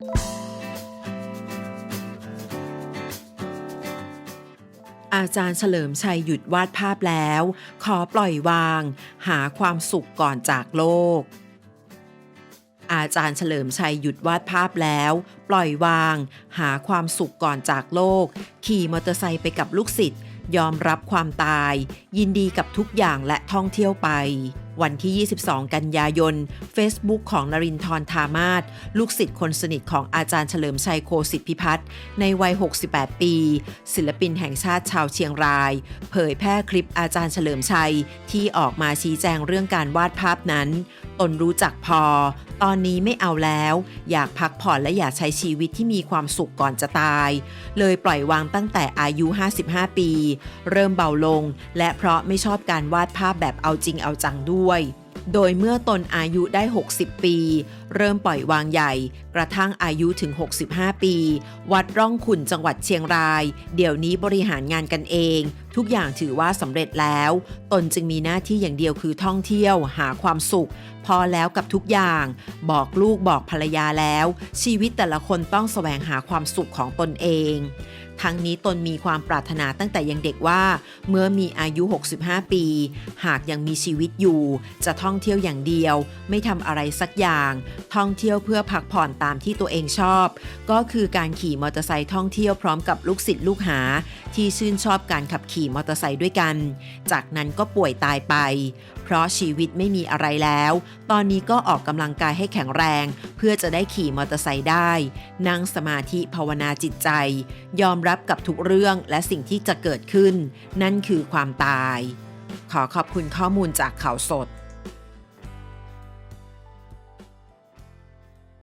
อาจารย์เฉลิมชัยหยุดวาดภาพแล้ว ขอปล่อยวาง หาความสุขก่อนจากโลก อาจารย์เฉลิมชัยหยุดวาดภาพแล้ว ปล่อยวาง หาความสุขก่อนจากโลก ขี่มอเตอร์ไซค์ไปกับลูกศิษย์ยอมรับความตาย ยินดีกับทุกอย่างและท่องเที่ยวไป วันที่ 22 กันยายน Facebook ของนรินทร์ธามาศลูกศิษย์คนสนิทของอาจารย์เฉลิมชัยโคสิทธิพิพัฒน์ในวัย 68 ปี ศิลปินแห่งชาติชาวเชียงราย เผยแพร่คลิปอาจารย์เฉลิมชัยที่ออกมาชี้แจงเรื่องการวาดภาพนั้น ตนรู้จักพอ ตอนนี้ไม่เอาแล้ว อยากพักผ่อนและอยากใช้ชีวิตที่มีความสุขก่อนจะตาย เลยปล่อยวางตั้งแต่อายุ 55 ปี เริ่มเบาลง และเพราะไม่ชอบการวาดภาพแบบเอาจริงเอาจังด้วย โดยเมื่อตนอายุได้ 60 ปี เริ่มปล่อยวางใหญ่ กระทั่งอายุถึง 65 ปี วัดร่องขุนจังหวัดเชียงราย เดี๋ยวนี้บริหารงานกันเอง ทุกอย่างถือว่าสำเร็จแล้ว ตนจึงมีหน้าที่อย่างเดียวคือท่องเที่ยวหาความสุข พอแล้วกับทุกอย่าง บอกลูกบอกภรรยาแล้ว ชีวิตแต่ละคนต้องแสวงหาความสุขของตนเองทั้งนี้ตนมีความปรารถนาตั้งแต่ยังเด็กว่า เมื่อมีอายุ 65 ปี หากยังมีชีวิตอยู่ จะท่องเที่ยวอย่างเดียว ไม่ทำอะไรสักอย่างท่องเที่ยวเพื่อพักผ่อนตามที่ตัวเองชอบ ก็คือการขี่มอเตอร์ไซค์ท่องเที่ยวพร้อมกับลูกศิษย์ลูกหา ที่ชื่นชอบการขับขี่มอเตอร์ไซค์ด้วยกัน จากนั้นก็ป่วยตายไป เพราะชีวิตไม่มีอะไรแล้ว ตอนนี้ก็ออกกำลังกายให้แข็งแรง เพื่อจะได้ขี่มอเตอร์ไซค์ได้ นั่งสมาธิภาวนาจิตใจ ยอมรับกับทุกเรื่องและสิ่งที่จะเกิดขึ้น นั่นคือความตาย ขอขอบคุณข้อมูลจากข่าวสด